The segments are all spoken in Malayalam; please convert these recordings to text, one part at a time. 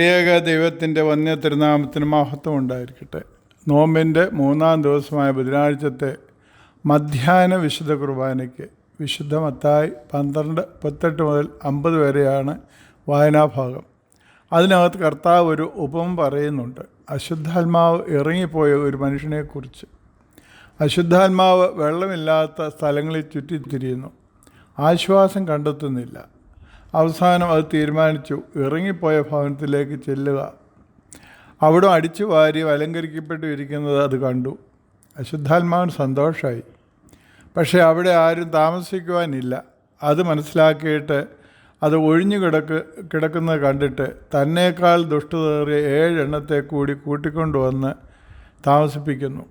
ഏക ദൈവത്തിന്റെ വന്യ തിരുനാമത്തിന് മഹത്വം ഉണ്ടായിരിക്കട്ടെ. നോമ്പിന്റെ മൂന്നാം ദിവസമായ ബുധനാഴ്ചത്തെ മധ്യാഹ്ന വിശുദ്ധ കുർബാനയ്ക്ക് വിശുദ്ധ മത്തായി പന്ത്രണ്ട് മുപ്പത്തെട്ട് മുതൽ അമ്പത് വരെയാണ് വായനാഭാഗം. അതിനകത്ത് കർത്താവ് ഒരു ഉപമ പറയുന്നുണ്ട്. അശുദ്ധാത്മാവ് ഇറങ്ങിപ്പോയ ഒരു മനുഷ്യനെക്കുറിച്ച്. അശുദ്ധാത്മാവ് വെള്ളമില്ലാത്ത സ്ഥലങ്ങളിൽ ചുറ്റിത്തിരിയുന്നു. ആശ്വാസം കണ്ടെത്തുന്നില്ല. അവസാനം അത് തീരുമാനിച്ചു. ഇറങ്ങിപ്പോയ ഭവനത്തിലേക്ക് ചെല്ലുക. അവിടെ അടിച്ചു വാരി അലങ്കരിക്കപ്പെട്ടു ഇരിക്കുന്നത് അത് കണ്ടു. അശുദ്ധാത്മാവിന് സന്തോഷമായി പക്ഷേ അവിടെ ആരും താമസിക്കുവാനില്ല. അത് മനസ്സിലാക്കിയിട്ട് അത് ഒഴിഞ്ഞു കിടക്ക് കിടക്കുന്നത് കണ്ടിട്ട് തന്നേക്കാൾ ദുഷ്ടതേറിയ ഏഴെണ്ണത്തെ കൂടി കൂട്ടിക്കൊണ്ടുവന്ന് താമസിപ്പിക്കുന്നു.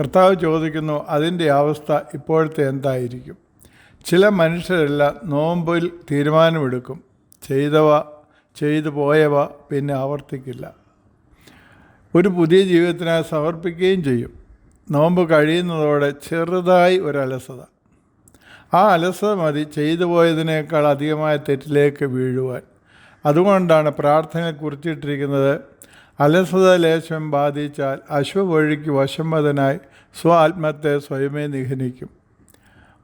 കർത്താവ് ചോദിക്കുന്നു അതിന്റെ അവസ്ഥ ഇപ്പോഴത്തെ എന്തായിരിക്കും? ചില മനുഷ്യരെല്ലാം നോമ്പിൽ തീരുമാനമെടുക്കും. ചെയ്തവ ചെയ്തു പോയവ പിന്നെ ആവർത്തിക്കില്ല. ഒരു പുതിയ ജീവിതത്തിനായി സമർപ്പിക്കുകയും ചെയ്യും. നോമ്പ് കഴിയുന്നതോടെ ചെറുതായി ഒരു അലസത. ആ അലസത മതി ചെയ്തു പോയതിനേക്കാൾ അധികമായ തെറ്റിലേക്ക് വീഴുവാൻ. അതുകൊണ്ടാണ് പ്രാർത്ഥനയിൽ കുറിച്ചിട്ടിരിക്കുന്നത് അലസത ലേശം ബാധിച്ചാൽ അശ്വവഴിക്ക് വശംവതനായി സ്വ ആത്മത്തെ സ്വയമേ നിഹനിക്കും.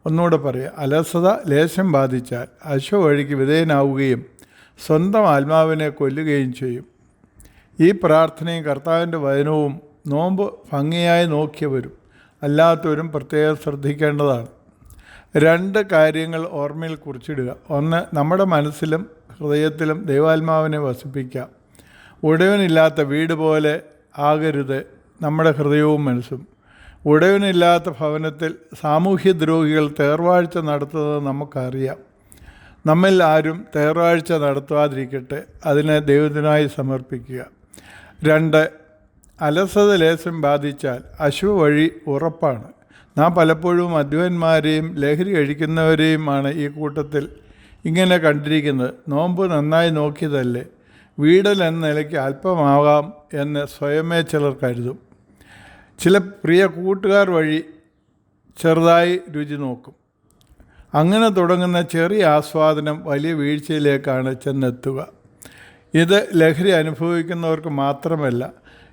ഒന്നുകൂടെ പറയുക അലസത ലേശം ബാധിച്ചാൽ അശ്വവഴിക്ക് വിധേയനാവുകയും സ്വന്തം ആത്മാവിനെ കൊല്ലുകയും ചെയ്യും. ഈ പ്രാർത്ഥനയും കർത്താവിന്റെ വചനവും നോമ്പ് ഭംഗിയായി നോക്കിയവരും അല്ലാത്തവരും പ്രത്യേകം ശ്രദ്ധിക്കേണ്ടതാണ്. രണ്ട് കാര്യങ്ങൾ ഓർമ്മയിൽ കുറിച്ചിടുക. ഒന്ന് നമ്മുടെ മനസ്സിലും ഹൃദയത്തിലും ദൈവാത്മാവിനെ വസിപ്പിക്കാം. ഉടയവനില്ലാത്ത വീട് പോലെ ആകരുത് നമ്മുടെ ഹൃദയവും മനസ്സും. ഉടയവനില്ലാത്ത ഭവനത്തിൽ സാമൂഹ്യ ദ്രോഹികൾ തേർവാഴ്ച നടത്തുന്നത് നമുക്കറിയാം. നമ്മിൽ ആരും തേർവാഴ്ച നടത്താതിരിക്കട്ടെ അതിനെ ദൈവത്തിനായി സമർപ്പിക്കുക. രണ്ട് അലസത ലേശം ബാധിച്ചാൽ അശുവ വഴി ഉറപ്പാണ്. നാം പലപ്പോഴും അധ്വാന്മാരെയും ലഹരി കഴിക്കുന്നവരെയുമാണ് ഈ കൂട്ടത്തിൽ ഇങ്ങനെ കണ്ടിരിക്കുന്നത്. നോമ്പ് നന്നായി നോക്കിയതല്ലേ? വീടൽ എന്ന നിലയ്ക്ക് അല്പമാകാം എന്ന് സ്വയമേ ചിലർ കരുതും. ചില പ്രിയ കൂട്ടുകാർ വഴി ചെറുതായി രുചി നോക്കും. അങ്ങനെ തുടങ്ങുന്ന ചെറിയ ആസ്വാദനം വലിയ വീഴ്ചയിലേക്കാണ് ചെന്നെത്തുക. ഇത് ലഹരി അനുഭവിക്കുന്നവർക്ക് മാത്രമല്ല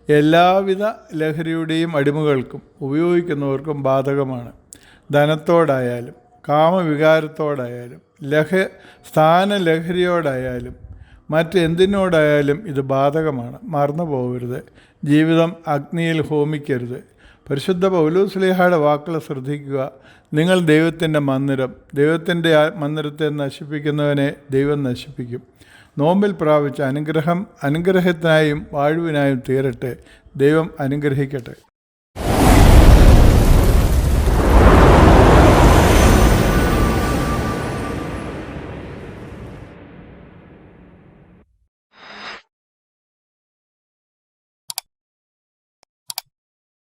എല്ലാവിധ ലഹരിയുടെയും അടിമകൾക്കും ഉപയോഗിക്കുന്നവർക്കും ബാധകമാണ്. ധനത്തോടായാലും കാമവികാരത്തോടായാലും ലഹ സ്ഥാന ലഹരിയോടായാലും മറ്റെന്തിനോടായാലും ഇത് ബാധകമാണ്. മറന്നു പോകരുത്. ജീവിതം അഗ്നിയിൽ ഹോമിക്കരുത്. പരിശുദ്ധ പൗലൂസ്ലിഹയുടെ വാക്കുകൾ ശ്രദ്ധിക്കുക. നിങ്ങൾ ദൈവത്തിന്റെ മന്ദിരം ദൈവത്തിന്റെ മന്ദിരത്തെ നശിപ്പിക്കുന്നവനെ ദൈവം നശിപ്പിക്കും. നോമ്പിൽ പ്രാപിച്ച അനുഗ്രഹം അനുഗ്രഹത്തിനായും വാഴുവിനായും തീരട്ടെ. ദൈവം അനുഗ്രഹിക്കട്ടെ.